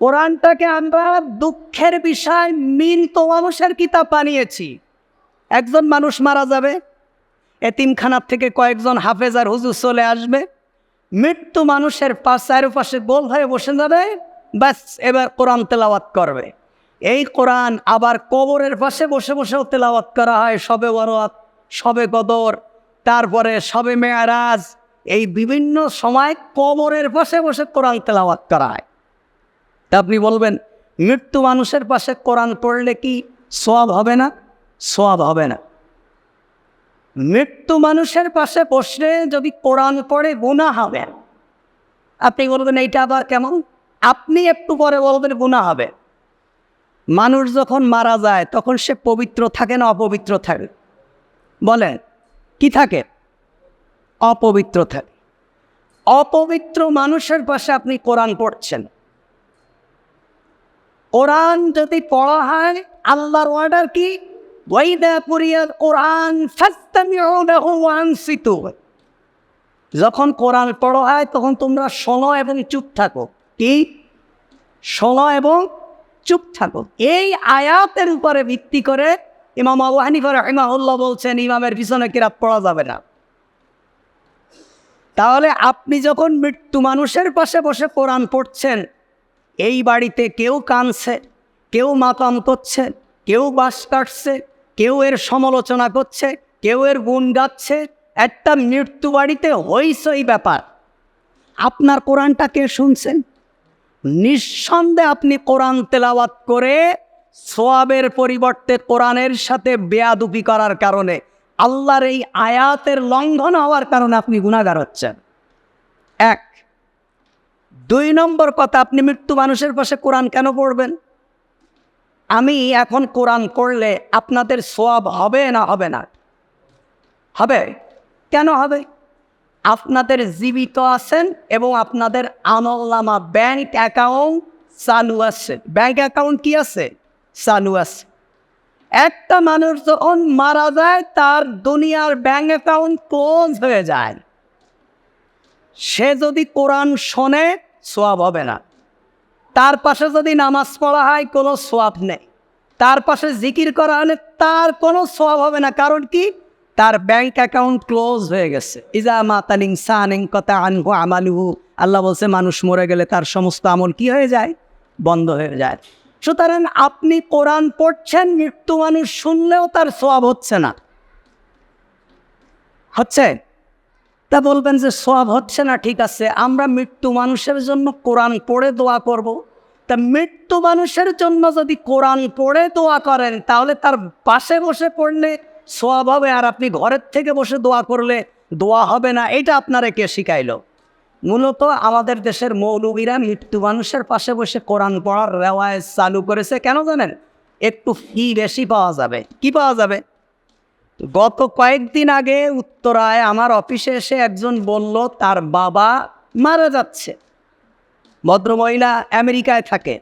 কোরআনটাকে আমরা দুঃখের বিষয় মিন্ত মানুষের কিতাব বানিয়েছি। একজন মানুষ মারা যাবে, এতিমখানার থেকে কয়েকজন হাফেজ আর হুজুর চলে আসবে, মৃত্যু মানুষের পাশ চারপাশে গোল হয়ে বসে যাবে, ব্যাস, এবার কোরআন তেলাওয়াত করবে। এই কোরআন আবার কবরের পাশে বসে বসেও তেলাওয়াত করা হয়, সবে বরাত সবে কদর তারপরে সবে মেয়ারাজ। এই বিভিন্ন সময় কবরের পাশে বসে কোরআন তেলাওয়াত করা হয়। তা আপনি বলবেন, মৃত্যু মানুষের পাশে কোরআন পড়লে কি সব হবে না? সব হবে না। মৃত্যু মানুষের পাশে বসলে যদি কোরআন পড়ে গুণা হবে। আপনি বলবেন, এইটা আবার কেমন? আপনি একটু পরে বলবেন গুণা হবে। মানুষ যখন মারা যায়, তখন সে পবিত্র থাকে না অপবিত্র থাকে? বলেন, কি থাকে? অপবিত্র থাকে। অপবিত্র মানুষের পাশে আপনি কোরআন পড়ছেন। কোরআন যদি পড়া হয়, আল্লাহর অর্ডার কি? ওয়াইদা কোরআন ফাস্তামিউ লাহু ওয়ানসিতু যখন কোরআন পড়া হয়, তখন তোমরা শোনো এবং চুপ থাকো। কি? শোনো এবং চুপ থাকো। এই আয়াতের উপরে ভিত্তি করে ইমাম আবু হানিফা রহিমাহুল্লাহ বলছেন, ইমামের পিছনে কিরাত পড়া যাবে না। তাহলে আপনি যখন মৃত্যু মানুষের পাশে বসে কোরআন পড়ছেন এই বাড়িতে কেউ কানছে কেউ মাতাম করছে, কেউ বাস কাটছে, কেউ এর সমালোচনা করছে, কেউ এর গুণ গাচ্ছে। একটা মৃত্যু বাড়িতে হইসই ব্যাপার। আপনার কোরআনটা কে শুনছেন? নিঃসন্দেহে আপনি কোরআন তেলাওয়াত করে সোয়াবের পরিবর্তে কোরআনের সাথে বেয়াদুপি করার কারণে, আল্লাহর এই আয়াতের লঙ্ঘন হওয়ার কারণে আপনি গুণাগার হচ্ছেন। এক দুই নম্বর কথা, আপনি মৃত্যু মানুষের পাশে কোরআন কেন পড়বেন? আমি এখন কোরআন করলে আপনাদের সোয়াব হবে না হবে না? হবে। কেন হবে? আপনাদের জীবিত আছেন এবং আপনাদের আমলনামা ব্যাংক অ্যাকাউন্ট চালু আছে। ব্যাংক অ্যাকাউন্ট কি আছে? চালু আছে। একটা মানুষ যখন মারা যায়, তার দুনিয়ার ব্যাংক অ্যাকাউন্ট ক্লোজ হয়ে যায়। সে যদি কোরআন শোনে সোয়াব হবে না। তার পাশে যদি নামাজ পড়া হয়, কোনো সোয়াব নেই। তার পাশে জিকির করা হলে তার কোনো সোয়াব হবে না। কারণ কি? তার ব্যাংক অ্যাকাউন্ট ক্লোজ হয়ে গেছে। ইজা মাতালিং সানিং কথা আনহু আমালুহু। আল্লাহ বলছে, মানুষ মরে গেলে তার সমস্ত আমল কি হয়ে যায়? বন্ধ হয়ে যায়। সুতরাং আপনি কোরআন পড়ছেন, মৃত্যু মানুষ শুনলেও তার সোয়াব হচ্ছে না। হচ্ছে? তা বলবেন যে সব হচ্ছে না, ঠিক আছে, আমরা মৃত্যু মানুষের জন্য কোরআন পড়ে দোয়া করব। তা মৃত্যু মানুষের জন্য যদি কোরআন পড়ে দোয়া করেন, তাহলে তার পাশে বসে পড়লে সব হবে, আর আপনি ঘরের থেকে বসে দোয়া করলে দোয়া হবে না, এটা আপনারা কে শিখাইল? মূলত আমাদের দেশের মৌলবীরা মৃত্যু মানুষের পাশে বসে কোরআন পড়ার রেওয়াজ চালু করেছে, কেন জানেন? একটু ফি বেশি পাওয়া যাবে। কি পাওয়া যাবে? গত কয়েকদিন আগে উত্তরায় আমার অফিসে এসে একজন বলল, তার বাবা মারা যাচ্ছে। ভদ্রমহিলা আমেরিকায় থাকে।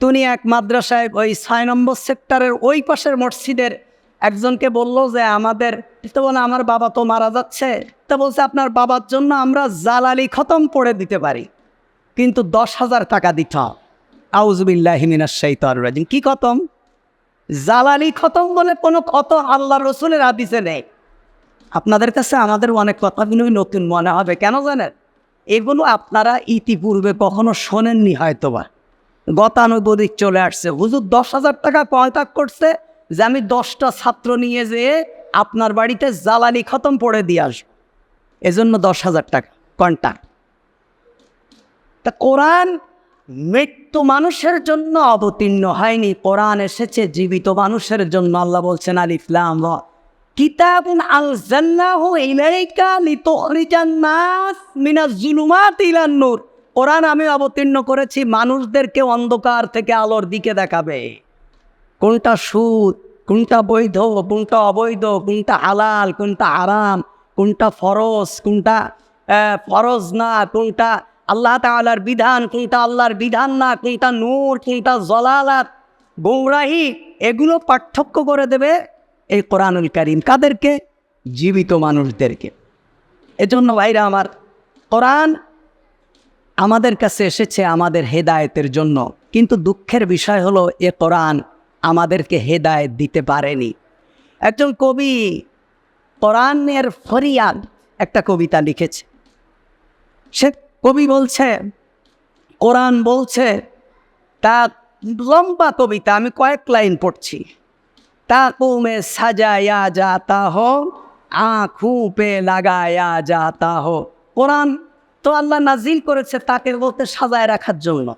তিনি এক মাদ্রাসায় ওই ছয় নম্বর সেক্টরের ওই পাশের মসজিদের একজনকে বলল যে, আমাদের, তো বলে, আমার বাবা তো মারা যাচ্ছে। তা বলছে, আপনার বাবার জন্য আমরা জালালি খতম পড়ে দিতে পারি। কিন্তু দশ হাজার টাকা দিতে হবে। আউজবিল্লাহিমিনা শৈতার রাজিম। কি খতম? জালালি খতম বলে কোনো কত আল্লাহ রসুলের আদিসে নেই। আপনাদের কাছে আমাদের অনেক কথাগুলোই নতুন মনে হবে, কেন জানেন? এগুলো আপনারা ইতিপূর্বে কখনো শোনেননি হয়তোবা। গতানুগতিক চলে আসছে। হুজুর দশ হাজার টাকা কয়তাক করছে যে আমি দশটা ছাত্র নিয়ে যেয়ে আপনার বাড়িতে জ্বালানি খতম পড়ে দিয়ে আসব। এজন্য দশ হাজার টাকা কন্ট্যাক্ট তা কোরআন মৃত্যু মানুষের জন্য অবতীর্ণ হয়নি। কোরআন এসেছে, জীবিত মানুষের জন্য। আল্লাহ বলছেন আল ইসলাম কিতাব আল জান্নাহু ইলাইকা লিতুখরিজান নাস মিনাজ জুলুমাত ইলান কোরআন আমি অবতীর্ণ করেছি, মানুষদেরকে অন্ধকার থেকে আলোর দিকে দেখাবে। কোনটা সুদ, কোনটা বৈধ, কোনটা অবৈধ, কোনটা হালাল, কোনটা আরাম কোনটা ফরজ কোনটা ফরজ না, কোনটা আল্লাহ তাআলার বিধান কোনটা আল্লাহর বিধান না কোনটা নূর কোনটা জলালাত, গোমরাহি, এগুলো পার্থক্য করে দেবে এই কোরআনুল কারিম। কাদেরকে? জীবিত মানুষদেরকে। এজন্য ভাইরা আমার, কোরআন আমাদের কাছে এসেছে আমাদের হেদায়েতের জন্য, কিন্তু দুঃখের বিষয় হলো এ কোরআন আমাদেরকে হেদায়েত দিতে পারেনি। একজন কবি কোরআনের ফরিয়াদ একটা কবিতা লিখেছে। সে কবি বলছে, কোরআন বলছে, তা লম্বা কবিতা, আমি কয়েক লাইন পড়ছি। তা কুমে সাজায়া যাতা হো, আঁখু পে লাগায়া যাতা হো। কোরআন তো আল্লাহ নাজিল করেছে তাকে বলতে সাজায় রাখার জন্য।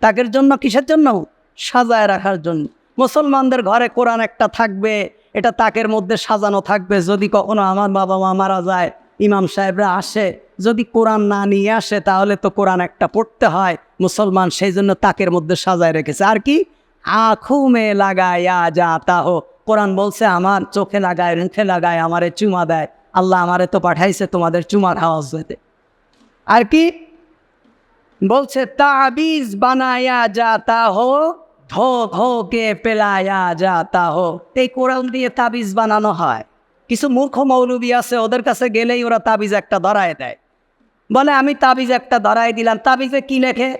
তাকের জন্য কিসের জন্য? সাজায় রাখার জন্য। মুসলমানদের ঘরে কোরআন একটা থাকবে, এটা তাকের মধ্যে সাজানো থাকবে। যদি কখনো আমার বাবা মা মারা যায়, ইমাম সাহেবরা আসে যদি কোরআন না নিয়ে আসে, তাহলে তো কোরআন একটা পড়তে হয়। মুসলমান সেই জন্য তাকের মধ্যে সাজায় রেখেছে। আর কি? আঁখু মে লাগায়া যাতা হো কোরআন বলছে, আমার চোখে লাগায়, মুখে লাগায়, আমারে চুমা দেয়। আল্লাহ আমারে তো পাঠাইছে তোমাদের চুমার খাওয়া যেতে আর কি? বলছে, তাবিজ বানায়া যাতা হো ধো ধো কে পেলায়া যাতা হো এই কোরআন দিয়ে তাবিজ বানানো হয়। কিছু মূর্খ মৌলবী আছে, ওদের কাছে গেলেই ওরা তাবিজ একটা ধরায় দেয়। বলে, আমি তাবিজ একটা ধরাই দিলাম। তাবিজে কি লেখে?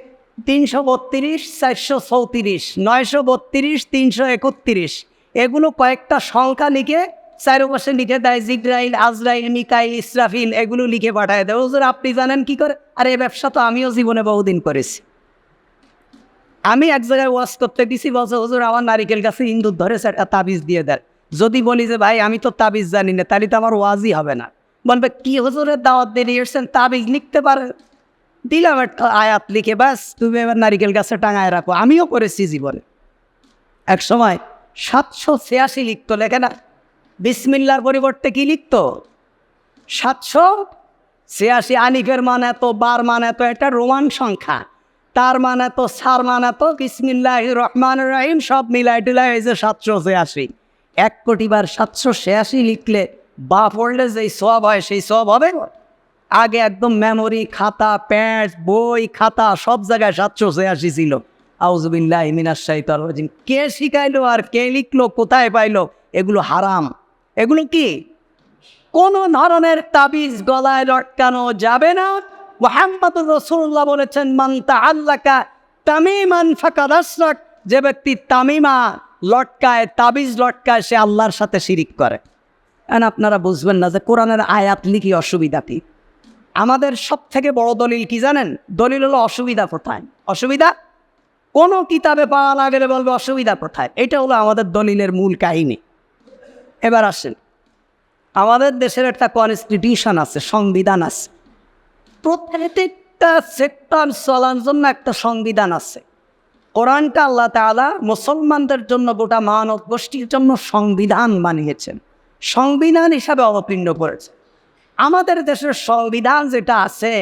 তিনশো বত্রিশ, চারশো চৌত্রিশ, নয়শো বত্রিশ, তিনশো একত্রিশ। এগুলো কয়েকটা সংখ্যা লিখে চারপাশে লিখে দেয়, জিব্রাইল, আজরাইল, মিকাইল, ইসরাফিল, এগুলো লিখে পাঠায় দেয়। হুজুর, আপনি জানেন কি করে? আর, এই ব্যবসা তো আমিও জীবনে বহুদিন করেছি। আমি এক জায়গায় ওয়াশ করতে দিছি বলছে, হুজুর, আমার নারিকেল গাছে ইন্দুর ধরে তাবিজ দিয়ে দেয় যদি বলি যে, ভাই, আমি তো তাবিজ জানি না, তাহলে তো আমার ওয়াজই হবে না। বলবে, কি হুজুরের দাওয়াত দিয়ে এসছেন তাবিজ লিখতে পারে? দিলাম একটা আয়াত লিখে ব্যাস তুমি এবার নারিকেল গাছে টাঙায় রাখো। আমিও করেছি জীবনে। এক সময় সাতশো ছিয়াশি লিখতো, লেখে না? বিসমিল্লার পরিবর্তে কি লিখতো? সাতশো ছিয়াশি আলিফের মান এত, বার মান এত, এটা রোমান সংখ্যা। তার মান এত, সার মান এত বিসমিল্লাহ রহমান রাহিম, সব মিলাই টিলাই হয়েছে সাতশো ছিয়াশি। এক কোটি বার সাতশো ছিয়াশি লিখলে বা পড়লে যেই সব হয়, সেই সব হবে। আগে একদম মেমোরি খাতা প্যান্ট বই, খাতা, সব জায়গায় সাতশো ছিয়াশি ছিল। আউজবিল্লাহ মিনাস কে শিখাইলো আর কে লিখলো, কোথায় পাইলো, এগুলো হারাম। এগুলো কি? কোনো ধরনের তাবিজ গলায় লটকানো যাবে না। মোহাম্মদুর রসুল্লাহ বলেছেন, মান তাআল্লাকা তামিমান ফাকাদ আশরাক। যে ব্যক্তি তামিমা লটকায়, তাবিজ লটকায়, সে আল্লাহর সাথে শিরিক করে। আপনারা বুঝবেন না যে কোরআনের আয়াত লিখি অসুবিধা কি। আমাদের সব থেকে বড় দলিল কি জানেন? দলিল হলো অসুবিধা কোথায়? অসুবিধা? কোনো কিতাবে পাওয়া না গেলে বলবে অসুবিধা কোথায়? এটা হলো আমাদের দলিলের মূল কাহিনী। এবার আসেন। আমাদের দেশের একটা কনস্টিটিউশন আছে, সংবিধান আছে। প্রত্যেকটা সেক্টর চলার জন্য একটা সংবিধান আছে। কোরআনটা আল্লাহ তাআলা মুসলমানদের জন্য গোটা মানব গোষ্ঠীর জন্য সংবিধান বানিয়েছেন। সংবিধান হিসাবে অবতীর্ণ করেছে। আমাদের দেশের সংবিধান যেটা আছে,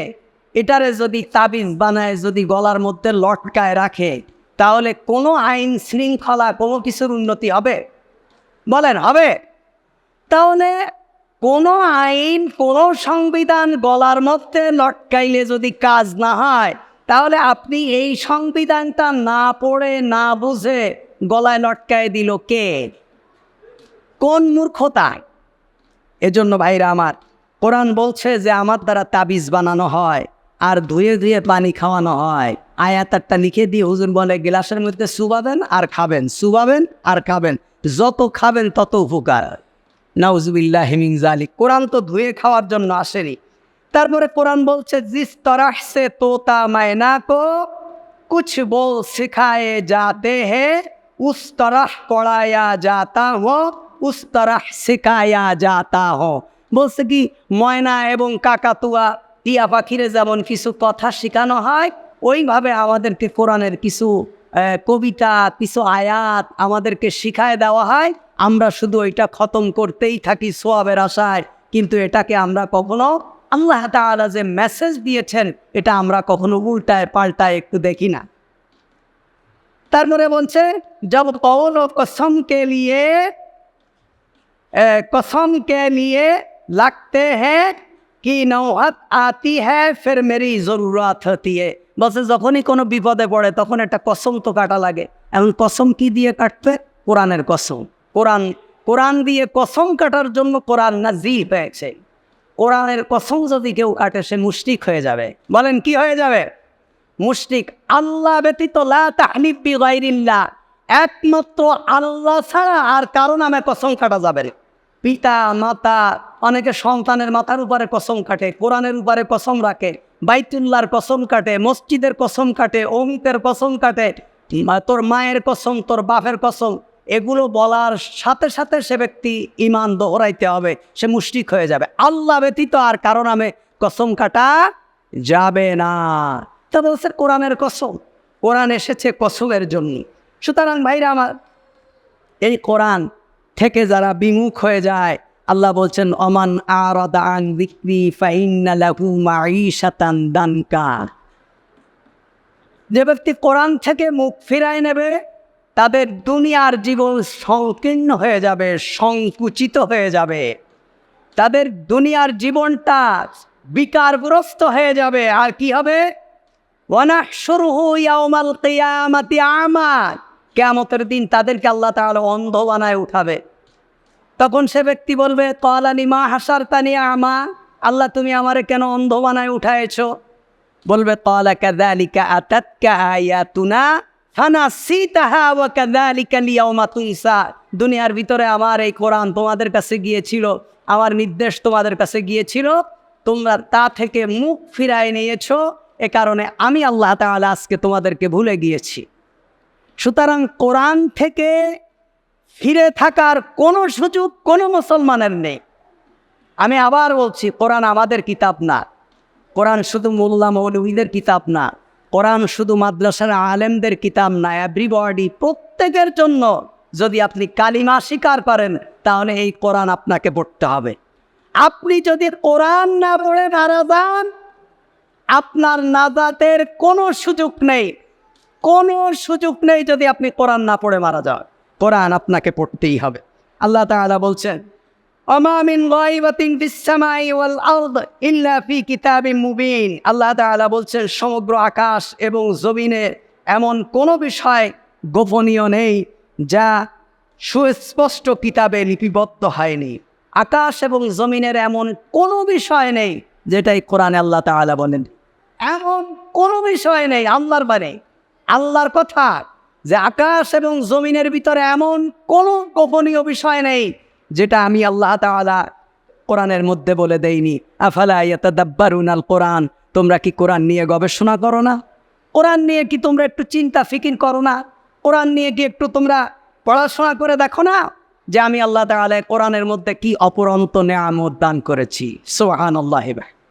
এটারে যদি তাবিজ বানায়, যদি গলার মধ্যে লটকায় রাখে, তাহলে কোনো আইন শৃঙ্খলা, কোনো কিছুর উন্নতি হবে? বলেন, হবে। তাহলে কোনো আইন, কোনো সংবিধান গলার মধ্যে লটকাইলে যদি কাজ না হয়, তাহলে আপনি এই সংবিধানটা না পড়ে, না বুঝে গলায় লটকায় দিল কে? কোন মূর্খতায়? এজন্য ভাইরা আমার, কোরআন বলছে যে আমার দ্বারা তাবিজ বানানো হয় আর ধুয়ে ধুয়ে পানি খাওয়ানো হয়। আয়াতারটা লিখে দিয়ে হুজুর বলে, গ্লাসের মধ্যে সুবাবেন আর খাবেন সুবাবেন আর খাবেন। যত খাবেন তত উপকার। নাউজুবিল্লাহ হেমিং জালিক কোরআন তো ধুয়ে খাওয়ার জন্য আসেনি। তারপরে কোরআন বলছে, জিস সে তোতা মায়না কো, কুছ বল সিখায়ে যাতে হে, উস তরহ পড়ায়া যাতা হো উস তরহ শেখায়া যাতা হো বলছে কি, ময়না এবং কাকাতুয়া, টিয়া পাখিরে যেমন কিছু কথা শেখানো হয়, ওইভাবে আমাদেরকে কোরআনের কিছু কবিতা, কিছু আয়াত আমাদেরকে শিখায় দেওয়া হয়। আমরা শুধু ওইটা খতম করতেই থাকি সোয়াবের আশায়, কিন্তু এটাকে আমরা কখনো, আল্লাহ তাআলা যে মেসেজ দিয়েছেন, এটা আমরা কখনো উল্টায় পাল্টায় একটু দেখি না। তারপরে বলছে, জব কৌল কসম কে লিয়ে कसम के लिए लगते हैं कि नौहत आती है फिर मेरी ज़रूरत होती है বলছে যখনই কোনো বিপদে পড়ে তখন একটা কসম তো কাটা লাগে এখন কসম কি দিয়ে কাটবে কোরআনের কসম কোরআন কোরআন দিয়ে কসম কাটার জন্য কোরআন নাজিল হয়েছে কোরআনের কসম যদি কেউ কাটে সে মুশরিক হয়ে যাবে বলেন কি হয়ে যাবে মুশরিক আল্লাহ ব্যতীত লা তাহলিফ বি গায়রিল্লাহ একমাত্র আল্লাহ ছাড়া আর কারো নামে কসম কাটা যাবে না পিতা, মাতা, অনেকে সন্তানের মাথার উপরে কসম কাটে, কোরআনের উপরে কসম রাখে বাইতুল্লার কসম কাটে, মসজিদের কসম কাটে অমিতের কসম কাটে তোর মায়ের কসম, তোর বাপের কসম, এগুলো বলার সাথে সাথে সে ব্যক্তি ইমান দোহরাইতে হবে, সে মুশরিক হয়ে যাবে। আল্লাহ ব্যতীত আর কারও নামে কসম কাটা যাবে না। তবে হচ্ছে কোরআনের কসম, কোরআন এসেছে কসমের জন্য। সুতরাং ভাইরা আমার, এই কোরআন থেকে যারা বিমুখ হয়ে যায়, আল্লাহ বলছেন, অমান দানকা। যে ব্যক্তি কোরআন থেকে মুখ ফিরায় নেবে, তাদের দুনিয়ার জীবন সংকীর্ণ হয়ে যাবে, সংকুচিত হয়ে যাবে। তাদের দুনিয়ার জীবনটা বিকারগ্রস্ত হয়ে যাবে। আর কি হবে? ওয়ানাহশুরুহু ইয়াউমাল কিয়ামাতি আমা কিয়ামতের দিন তাদেরকে আল্লাহ তাহলে অন্ধ বানায় উঠাবে। তখন সে ব্যক্তি বলবে, কলানি মা হাসার তানি আমা? আল্লাহ, তুমি আমারে কেন অন্ধ বানায় উঠায়েছো? বলবে দুনিয়ার ভিতরে আমার এই কোরআন তোমাদের কাছে গিয়েছিল, আমার নির্দেশ তোমাদের কাছে গিয়েছিল, তোমরা তা থেকে মুখ ফিরায় নিয়েছো, এ কারণে আমি আল্লাহ তাআলা আজকে তোমাদেরকে ভুলে গিয়েছি। সুতরাং কোরআন থেকে ফিরে থাকার কোনো সুযোগ কোনো মুসলমানের নেই। আমি আবার বলছি, কোরআন আমাদের কিতাব না। কোরআন শুধু মোল্লা মৌলভীদের কিতাব না। কোরআন শুধু মাদ্রাসার আলেমদের কিতাব না। এভরিবডি প্রত্যেকের জন্য যদি আপনি কালিমা স্বীকার করেন, তাহলে এই কোরআন আপনাকে পড়তে হবে। আপনি যদি কোরআন না পড়ে মারা যান আপনার নাজাতের কোনো সুযোগ নেই। কোনো সুযোগ নেই যদি আপনি কোরআন না পড়ে মারা যান। কোরআন আপনাকে পড়তেই হবে। আল্লাহ তাআলা বলছেন, ওমা মিন গায়বাতিন ফিস সামাই ওয়াল আরদ ইল্লা ফি মুবিন। আল্লাহ তাআলা বলছেন, সমগ্র আকাশ এবং জমিনে এমন কোনো বিষয় গোপনীয় নেই যা সুস্পষ্ট কিতাবে লিপিবদ্ধ হয়নি। আকাশ এবং জমিনের এমন কোনো বিষয় নেই যেটাই কোরআনে আল্লাহ তাআলা বলেন। এমন কোনো বিষয় নেই, আল্লাহর বাণী আল্লাহর কথা যে আকাশ এবং জমিনের ভিতরে এমন কোনো গোপনীয় বিষয় নেই যেটা আমি আল্লাহ তাআলা কোরআনের মধ্যে বলে দেইনি। আফালা কোরআন তোমরা কি কোরআন নিয়ে গবেষণা করো না? কোরআন নিয়ে কি তোমরা একটু চিন্তা ফিকির করো না? কোরআন নিয়ে কি একটু তোমরা পড়াশোনা করে দেখো না যে আমি আল্লাহ তাআলা কোরআনের মধ্যে কি অপরন্ত নেয়ামত দান করেছি? সোহান আল্লাহ